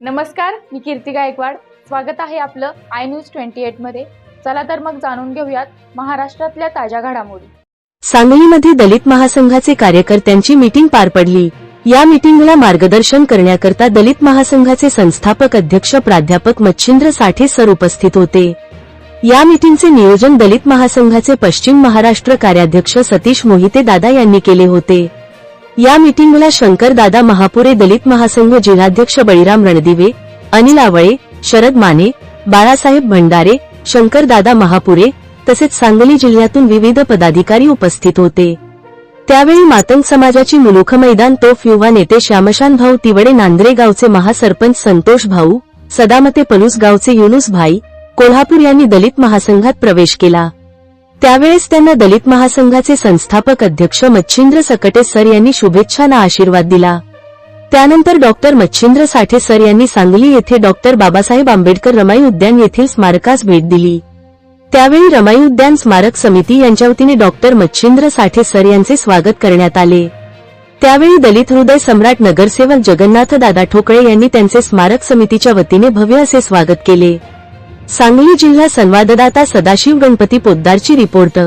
नमस्कार मी कीर्ती गायकवाड. स्वागत आहे आपलं आय न्यूज ट्वेंटी एटमध्ये. चला तर मग जाणून घेऊयात महाराष्ट्रातल्या ताज्या घडामोडी. सांगलीमध्ये दलित महासंघाचे कार्यकर्त्यांची मीटिंग पार पडली. या मीटिंगला मार्गदर्शन करण्याकरता दलित महासंघाचे संस्थापक अध्यक्ष प्राध्यापक मच्छिंद्र साठे सर उपस्थित होते. या मीटिंगचे नियोजन दलित महासंघाचे पश्चिम महाराष्ट्र कार्याध्यक्ष सतीश मोहिते दादा यांनी केले होते. या मीटिंगला शंकरदादा महापुरे दलित महासंघ जिल्हाध्यक्ष बळीराम रणदिवे अनिल आवळे शरद माने बाळासाहेब भंडारे शंकरदादा महापुरे तसेच सांगली जिल्ह्यातून विविध पदाधिकारी उपस्थित होते. त्यावेळी मातंग समाजाची मुलुख मैदान तोफ युवा नेते श्यामशान भाऊ तिवडे नांद्रे गावचे महासरपंच संतोष भाऊ सदामते पलूस गावचे युनुस भाई कोल्हापूर यांनी दलित महासंघात प्रवेश केला. त्यावेळेस त्यांना दलित महासंघाचे संस्थापक अध्यक्ष मच्छिंद्र सकटे सर यांनी शुभेच्छांना आशीर्वाद दिला. त्यानंतर डॉक्टर मच्छिंद्र साठे सर यांनी सांगली येथे डॉक्टर बाबासाहेब आंबेडकर रमाई उद्यान येथील स्मारकास भेट दिली. त्यावेळी रमाई उद्यान स्मारक समिती यांच्या वतीने डॉक्टर मच्छिंद्र साठे सर यांचे स्वागत करण्यात आले. त्यावेळी दलित हृदय सम्राट नगरसेवक जगन्नाथ दादा ठोकळे यांनी त्यांचे स्मारक समितीच्या वतीने भव्य असे स्वागत केले. सांगली जिल्हा संवाददाता सदाशिव गणपती पोद्दारची रिपोर्ट.